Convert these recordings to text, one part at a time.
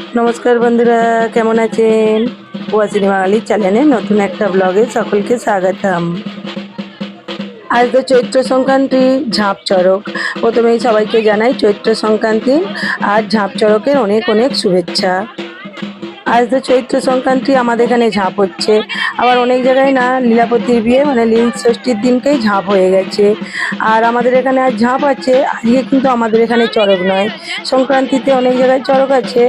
নমস্কার বন্ধুরা, কেমন আছেন? ওয়াসিনী বাঙালির চ্যানেলে নতুন একটা ব্লগে সকলকে স্বাগতম। আজ তো চৈত্র সংক্রান্তি, ঝাঁপ চড়ক। প্রথমেই সবাইকে জানাই চৈত্র সংক্রান্তি আর ঝাঁপ চড়কের অনেক অনেক শুভেচ্ছা। আজ তো চৈত্র সংক্রান্তি, আমাদের এখানে ঝাঁপ হচ্ছে। আবার অনেক জায়গায় না লীলাপতির বিয়ে মানে লীল ষষ্ঠীর দিনকেই ঝাঁপ হয়ে গেছে। আর আমাদের এখানে আজ ঝাঁপ আছে, আজকে কিন্তু আমাদের এখানে চড়ক নয়। সংক্রান্তিতে অনেক জায়গায় চড়ক আছে,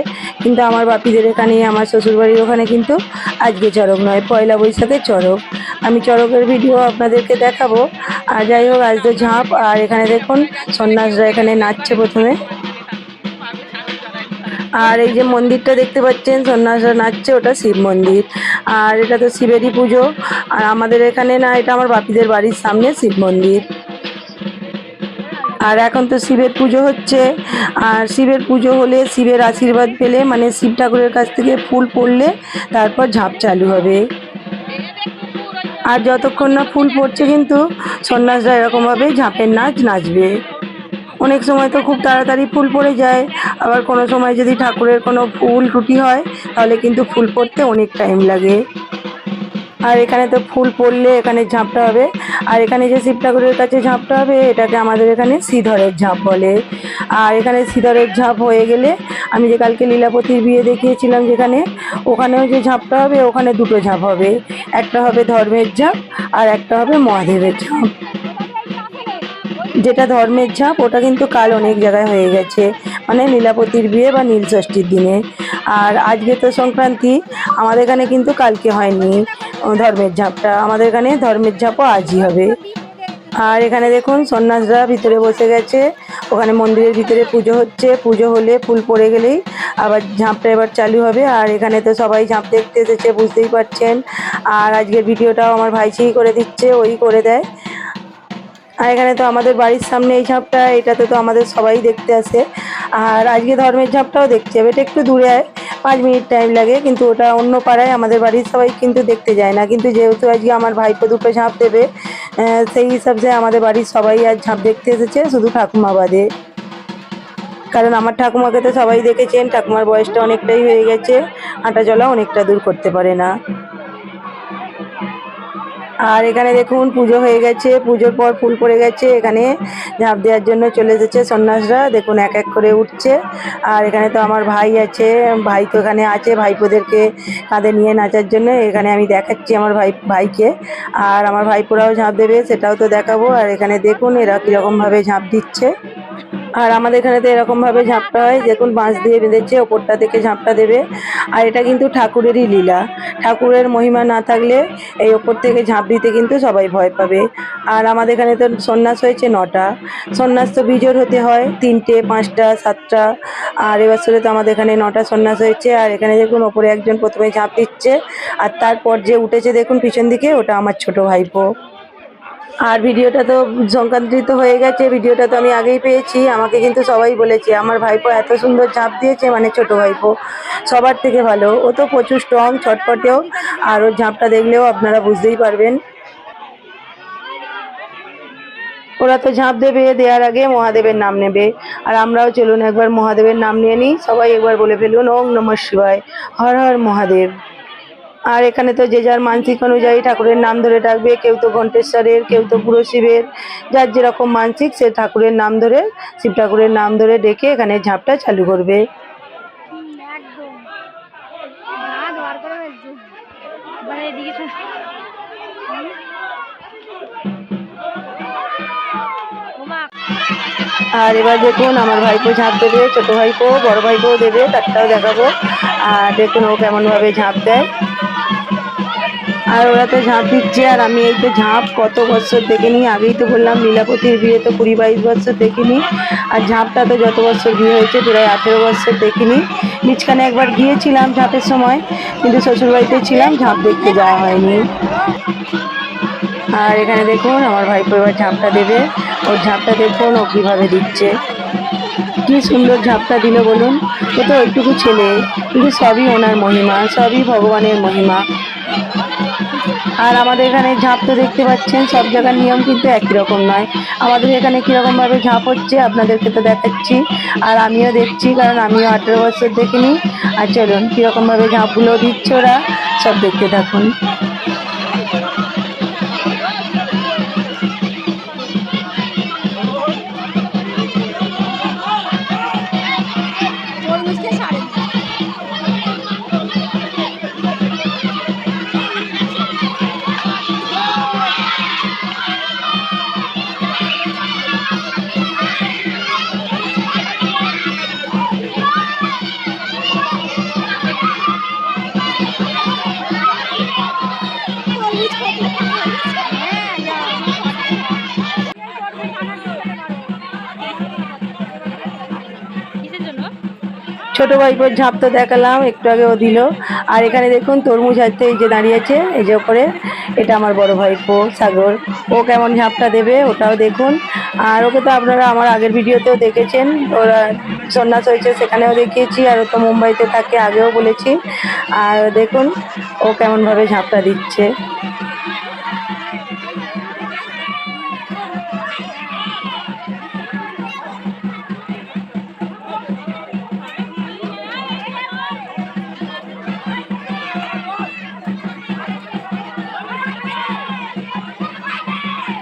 কিন্তু আমার বাপিদের এখানে, আমার শ্বশুরবাড়ির ওখানে কিন্তু আজকে চড়ক নয়, পয়লা বৈশাখে চড়ক। আমি চড়কের ভিডিও আপনাদেরকে দেখাবো। আর যাই হোক, আজ তো ঝাঁপ, আর এখানে দেখুন, সন্ন্যাসরা এখানে নাচছে প্রথমে। আর এই যে মন্দিরটা দেখতে পাচ্ছেন, সন্ন্যাসরা নাচছে, ওটা শিব মন্দির। আর এটা তো শিবেরই পুজো। আর আমাদের এখানে না, এটা আমার বাপিদের বাড়ির সামনে শিব মন্দির। আর এখন তো শিবের পুজো হচ্ছে। আর শিবের পুজো হলে শিবের আশীর্বাদ পেলে মানে শিব ঠাকুরের কাছ থেকে ফুল পড়লে তারপর ঝাঁপ চালু হবে। আর যতক্ষণ না ফুল পড়ছে কিন্তু সন্ন্যাসরা এরকমভাবে ঝাঁপের নাচ নাচবে। অনেক সময় তো খুব তাড়াতাড়ি ফুল পড়ে যায়। আবার কোনো সময় যদি ঠাকুরের কোনো ফুল টুটি হয়, তাহলে কিন্তু ফুল পড়তে অনেক টাইম লাগে। আর এখানে তো ফুল পড়লে এখানে ঝাঁপটা হবে। আর এখানে যে শিব ঠাকুরের কাছে ঝাঁপটা হবে, এটাকে আমাদের এখানে শ্রীধরের ঝাঁপ বলে। আর এখানে শ্রীধরের ঝাঁপ হয়ে গেলে আমি যে কালকে লীলাপতির বিয়ে দেখিয়েছিলাম যেখানে, ওখানেও যে ঝাঁপটা হবে, ওখানে দুটো ঝাঁপ হবে। একটা হবে ধর্মের ঝাঁপ, আর একটা হবে মহাদেবের ঝাঁপ। যেটা ধর্মের ঝাঁপ, ওটা কিন্তু কাল অনেক জায়গায় হয়ে গেছে। মানে লীলাপতির বিয়ে বা নীল ষষ্ঠীর দিনে। আর আজকে তো সংক্রান্তি, আমাদের এখানে কিন্তু কালকে হয়নি ধর্মের ঝাঁপটা। আমাদের এখানে ধর্মের ঝাঁপও আজই হবে। আর এখানে দেখুন, সন্ন্যাসরা ভিতরে বসে গেছে। ওখানে মন্দিরের ভিতরে পুজো হচ্ছে। পুজো হলে ফুল পড়ে গেলেই আবার ঝাঁপটা এবার চালু হবে। আর এখানে তো সবাই ঝাঁপ দেখতে এসেছে, বুঝতেই পারছেন। আর আজকের ভিডিওটাও আমার ভাইঝিই করে দিচ্ছে, ওই করে দেয়। আর এখানে তো আমাদের বাড়ির সামনে এই ঝাঁপটা, এটাতে তো আমাদের সবাই দেখতে আসে। আর আজকে ধর্মের ঝাঁপটাও দেখতে হবে এটা একটু দূরে আয়, পাঁচ মিনিট টাইম লাগে, কিন্তু ওটা অন্য পাড়ায় আমাদের বাড়ির সবাই কিন্তু দেখতে যায় না। কিন্তু যেহেতু আজকে আমার ভাইপো দুটো ঝাঁপ দেবে সেই হিসাবে আমাদের বাড়ির সবাই আজ ঝাঁপ দেখতে এসেছে, শুধু ঠাকুমা বাদে। কারণ আমার ঠাকুমাকে তো সবাই দেখেছেন, ঠাকুমার বয়সটা অনেকটাই হয়ে গেছে, হাঁটা চলা অনেকটা দূর করতে পারে না। আর এখানে দেখুন পুজো হয়ে গেছে, পুজোর পর ফুল পড়ে গেছে, এখানে ঝাঁপ দেওয়ার জন্য চলে এসেছে সন্ন্যাসরা, দেখুন এক এক করে উঠছে। আর এখানে তো আমার ভাই আছে, ভাই তো এখানে আছে, ভাইপোদেরকে কাঁধে নিয়ে নাচার জন্য, এখানে আমি দেখাচ্ছি আমার ভাই, ভাইকে। আর আমার ভাইপোরাও ঝাঁপ দেবে, সেটাও তো দেখাবো। আর এখানে দেখুন এরা কীরকমভাবে ঝাঁপ দিচ্ছে। আর আমাদের এখানে তো এরকমভাবে ঝাঁপটা হয়, দেখুন বাঁশ দিয়ে বেঁধেছে, ওপরটা থেকে ঝাঁপটা দেবে। আর এটা কিন্তু ঠাকুরেরই লীলা। ঠাকুরের মহিমা না থাকলে এই ওপর থেকে ঝাঁপ দিতে কিন্তু সবাই ভয় পাবে। আর আমাদের এখানে তো সন্ন্যাস হয়েছে নটা। সন্ন্যাস তো বিজোর হতে হয়, তিনটে, পাঁচটা, সাতটা। আর এবছরে তো আমাদের এখানে নটা সন্ন্যাস হয়েছে। আর এখানে দেখুন ওপরে একজন প্রথমে ঝাঁপ দিচ্ছে। আর তারপর যে উঠেছে, দেখুন পিছন দিকে, ওটা আমার ছোট ভাইপো। আর ভিডিওটা তো সংক্রান্তি তো হয়ে গেছে, ভিডিওটা তো আমি আগেই পেয়েছি, আমাকে কিন্তু সবাই বলেছে, আমার ভাইপো এত সুন্দর ঝাঁপ দিয়েছে মানে ছোট ভাইপো, সবার থেকে ভালো, ও তো প্রচুর স্ট্রং ছটপটেও, আর ওর ঝাঁপটা দেখলেও আপনারা বুঝতেই পারবেন। ওরা তো ঝাঁপ দেবে, দেওয়ার আগে মহাদেবের নাম নেবে, আর আমরাও চলুন একবার মহাদেবের নাম নিয়ে নিই, সবাই একবার বলে ফেলুন, ওম নমঃ শিবায়, হর হর মহাদেব। আর এখানে তো যে যার মানসিক অনুযায়ী ঠাকুরের নাম ধরে ডাকবে কেউ তো ঘণ্টেশ্বরের কেউ তো পুরো শিবের যার যেরকম মানসিক সে ঠাকুরের নাম ধরে শিব ঠাকুরের নাম ধরে ডেকে এখানে ঝাঁপটা চালু করবে। আর এবার দেখুন আমার ভাইপো ঝাঁপ দেবে ছোট ভাইপো বড় ভাইপোও দেবে তারটাও দেখাবো। আর দেখুন ও কেমনভাবে ঝাঁপ দেয়। আর ওরা তো ঝাঁপ দিচ্ছে, আর আমি এই তো ঝাঁপ কত বছর দেখিনি, আগেই তো বললাম লীলাপতির বিয়ে তো কুড়ি বাইশ বছর দেখিনি, আর ঝাঁপটা তো যত বছর বিয়ে হয়েছে প্রায় আঠেরো বছর দেখিনি। নিচখানে একবার গিয়েছিলাম ঝাঁপের সময়, কিন্তু শ্বশুরবাড়িতে ছিলাম, ঝাঁপ দেখতে যাওয়া হয়নি। আর এখানে দেখুন, আমার ভাই পরিবার ঝাঁপটা দেবে, ওর ঝাঁপটা দেখুন, ও কীভাবে দিচ্ছে। কি সুন্দর ঝাঁপটা দিল বলুন, ও তো একটুকু ছেলে, কিন্তু সবই ওনার মহিমা, সবই ভগবানের মহিমা। আর আমাদের এখানে ঝাঁপ তো দেখতে পাচ্ছেন, সব জায়গার নিয়ম কিন্তু একই রকম নয়। আমাদের এখানে কীরকমভাবে ঝাঁপ হচ্ছে আপনাদেরকে তো দেখাচ্ছি, আর আমিও দেখছি, কারণ আমিও আঠেরো বছর দেখিনি। আর চলুন কীরকমভাবে ঝাঁপগুলো দিচ্ছে ওরা, সব দেখতে থাকুন। ছোট ভাইপোর ঝাঁপ তো দেখালাম, একটু আগে ও দিল। আর এখানে দেখুন তরমুজ হাতে এই যে দাঁড়িয়ে আছে, এই যে ওপরে, এটা আমার বড় ভাইপো সাগর। ও কেমন ঝাঁপটা দেবে ওটাও দেখুন। আর ওকে তো আপনারা আমার আগের ভিডিওতেও দেখেছেন, ওরা সন্ন্যাস হয়েছে সেখানেও দেখিয়েছি, আর ও তো মুম্বাইতে থাকে আগেও বলেছি। আর দেখুন, ও কেমনভাবে ঝাঁপটা দিচ্ছে।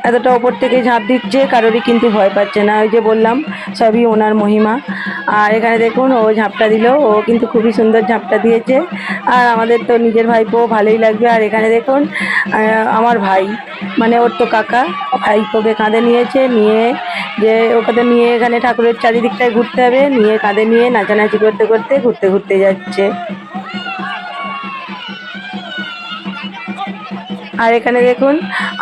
এতটা ওপর থেকে ঝাঁপ দিচ্ছে, কারোরই কিন্তু ভয় পাচ্ছে না। ওই যে বললাম, সবই ওনার মহিমা। আর এখানে দেখুন, ও ঝাঁপটা দিল, ও কিন্তু খুবই সুন্দর ঝাঁপটা দিয়েছে। আর আমাদের তো নিজের ভাইপো, ভালোই লাগবে। আর এখানে দেখুন আমার ভাই মানে ওর তো কাকা, ভাইপোকে কাঁধে নিয়েছে, নিয়ে যে ওকে নিয়ে এখানে ঠাকুরের চারিদিকটায় ঘুরতে হবে, নিয়ে কাঁধে নিয়ে নাচানাচি করতে করতে, ঘুরতে ঘুরতে যাচ্ছে। আর এখানে দেখুন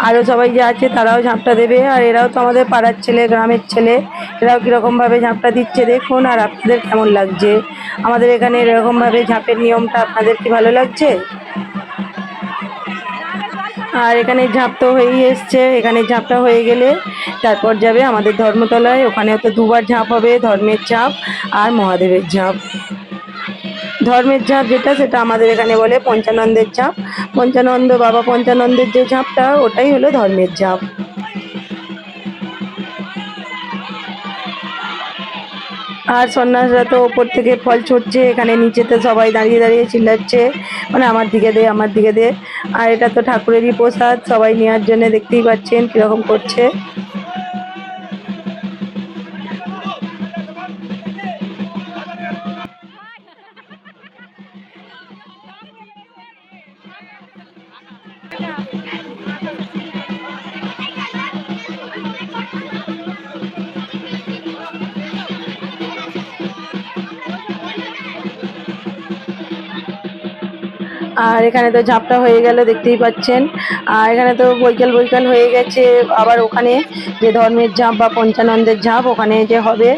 আরও সবাই যে আছে তারাও ঝাঁপটা দেবে। আর এরাও তো আমাদের পাড়ার ছেলে, গ্রামের ছেলে, এরাও কীরকমভাবে ঝাঁপটা দিচ্ছে দেখুন, আর আপনাদের কেমন লাগছে? আমাদের এখানে এরকমভাবে ঝাঁপের নিয়মটা আপনাদের কি ভালো লাগছে? আর এখানে ঝাঁপ তো হয়েই এসছে, এখানে ঝাঁপটা হয়ে গেলে তারপর যাবে আমাদের ধর্মতলায়। ওখানেও তো দুবার ঝাঁপ হবে, ধর্মের ঝাঁপ আর মহাদেবের ঝাঁপ। ধর্মের ঝাঁপ যেটা, সেটা আমাদের এখানে বলে পঞ্চানন্দের ঝাঁপ। পঞ্চানন্দ বাবা পঞ্চানন্দের যে ঝাঁপটা, ওটাই হলো ধর্মের ঝাঁপ। আর সন্ন্যাসরা তো ওপর থেকে ফল ছুটছে, এখানে নিচেতে সবাই দাঁড়িয়ে দাঁড়িয়ে চিল্লাচ্ছে মানে আমার দিকে দে, আমার দিকে দে। আর এটা তো ঠাকুরেরই প্রসাদ, সবাই নেওয়ার জন্য দেখতেই পাচ্ছেন কীরকম করছে। আর এখানে তো ঝাপটা হয়ে গেল, দেখতেই পাচ্ছেন। আর এখানে তো বৈকাল বৈকাল হয়ে গেছে। আবার ওখানে যে ধর্মের ঝাঁপ বা পঞ্চানন্দের ঝাঁপ, ওখানে যে হবে,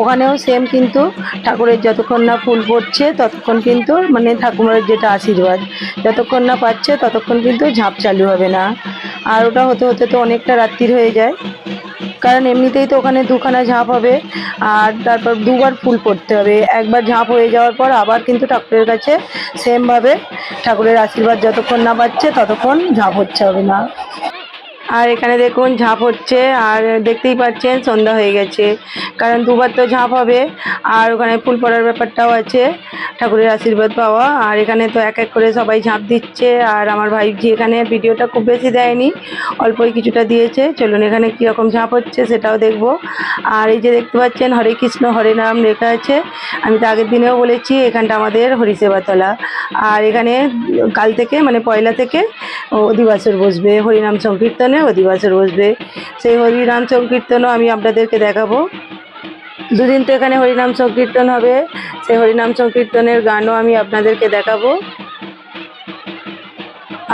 ওখানেও সেম কিন্তু ঠাকুরের যতক্ষণ না ফুল পড়ছে, ততক্ষণ কিন্তু মানে ঠাকুরের যেটা আশীর্বাদ, যতক্ষণ না পাচ্ছে, ততক্ষণ কিন্তু ঝাঁপ চালু হবে না। আর ওটা হতে হতে তো অনেকটা রাত্রির হয়ে যায়। কারণ এমনিতেই তো ওখানে দুখানা ঝাঁপ হবে, আর তারপর দুবার ফুল পড়তে হবে। একবার ঝাঁপ হয়ে যাওয়ার পর আবার কিন্তু ঠাকুরের কাছে সেমভাবে ঠাকুরের আশীর্বাদ যতক্ষণ না পাচ্ছে, ততক্ষণ ঝাঁপ হচ্ছে হবে না। আর এখানে দেখুন ঝাঁপ হচ্ছে, আর দেখতেই পাচ্ছেন সন্ধ্যা হয়ে গেছে। কারণ দুবার তো ঝাঁপ হবে, আর ওখানে ফুল পড়ার ব্যাপারটাও আছে, ঠাকুরের আশীর্বাদ পাওয়া। আর এখানে তো এক এক করে সবাই ঝাঁপ দিচ্ছে, আর আমার ভাইজি এখানে ভিডিওটা খুব বেশি দেয়নি, অল্পই কিছুটা দিয়েছে। চলুন এখানে কীরকম ঝাঁপ হচ্ছে সেটাও দেখব। আর এই যে দেখতে পাচ্ছেন, হরে কৃষ্ণ, হরে নাম লেখা আছে। আমি তো আগের দিনেও বলেছি, এখানটা আমাদের হরিসেবাতলা। আর এখানে কাল থেকে মানে পয়লা থেকে অধিবাসর বসবে, হরিনাম সংকীর্তনে অধিবাসর বসবে। সেই হরিনাম সংকীর্তনও আমি আপনাদেরকে দেখাবো। দুদিন তো এখানে হরিনাম সংকীর্তন হবে। সেই হরিনাম সংকীর্তনের গানও আমি আপনাদেরকে দেখাবো।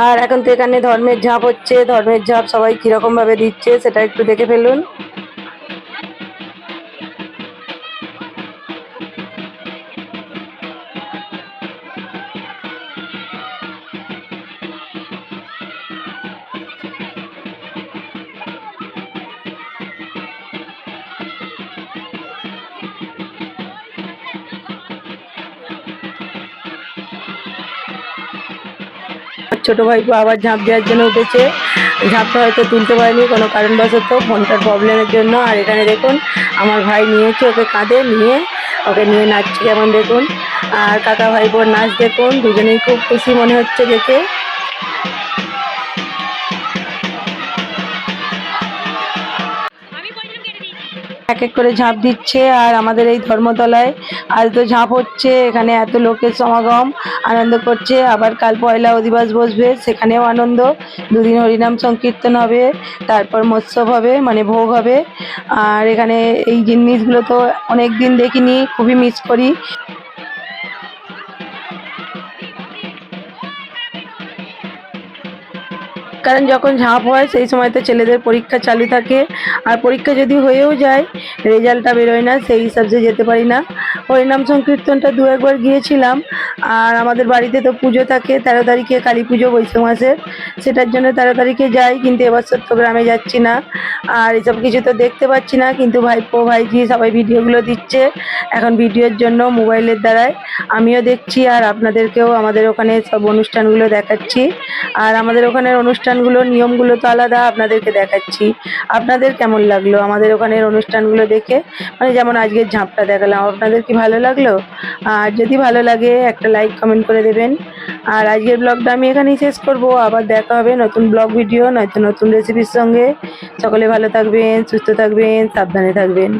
আর এখন তো এখানে ধর্মের ঝাঁপ হচ্ছে। ধর্মের ঝাঁপ সবাই কীরকমভাবে দিচ্ছে, সেটা একটু দেখে ফেলুন। ছোটো ভাইপো আবার ঝাঁপ দেওয়ার জন্য উঠেছে। ঝাঁপটা হয়তো তুলতে পারেনি, কোনো কারণবশত ফোনটার প্রবলেমের জন্য। আর এখানে দেখুন, আমার ভাই নিয়েছে, ওকে কাঁধে নিয়ে, ওকে নিয়ে নাচছে কেমন দেখুন। আর কাকা ভাই ভাইপোর নাচ দেখুন, দুজনেই খুব খুশি মনে হচ্ছে দেখে। এক এক করে ঝাঁপ দিচ্ছে আর আমাদের এই ধর্মতলায় আজ তো ঝাঁপ হচ্ছে, এখানে এত লোকের সমাগম, আনন্দ করছে। আবার কাল পয়লা অধিবাস বসবে, সেখানেও আনন্দ। দুদিন হরিনাম সংকীর্তন হবে, তারপর মৎসব হবে মানে ভোগ হবে। আর এখানে এই জিনিসগুলো তো অনেক দিন দেখিনি, খুবই মিস করি। কারণ যখন ঝাঁপ হয়, সেই সময় তো ছেলেদের পরীক্ষা চালু থাকে। আর পরীক্ষা যদি হয়েও যায়, রেজাল্টটা বেরোয় না, সেই হিসাবে যেতে পারি না। হরিনাম সংকীর্তনটা দু একবার গিয়েছিলাম। আর আমাদের বাড়িতে তো পুজো থাকে, তেরো তারিখে কালী পুজো, বৈশাখ মাসের। সেটার জন্য তেরো তারিখে যাই, কিন্তু এবার সত্য গ্রামে যাচ্ছি না। আর এসব কিছু তো দেখতে পাচ্ছি না, কিন্তু ভাইপো ভাইজি সবাই ভিডিওগুলো দিচ্ছে। এখন ভিডিওর জন্য মোবাইলের দ্বারায়। আমিও দেখছি আর আপনাদেরকেও আমাদের ওখানে সব অনুষ্ঠানগুলো দেখাচ্ছি। আর আমাদের ওখানের অনুষ্ঠানগুলো নিয়মগুলো তো আলাদা, আপনাদেরকে দেখাচ্ছি। আপনাদের কেমন লাগল আমাদের ওখানের অনুষ্ঠানগুলো দেখে? মানে যেমন আজকের ঝাঁপটা দেখালাম, আপনাদের কি ভালো লাগল? আর যদি ভালো লাগে, একটা লাইক কমেন্ট করে দেবেন। আর আজকের ব্লগটা আমি এখানেই শেষ করব। আবার দেখা হবে নতুন ব্লগ ভিডিও নয়তো নতুন রেসিপির সঙ্গে। সকলে ভালো থাকবেন, সুস্থ থাকবেন, সাবধানে থাকবেন।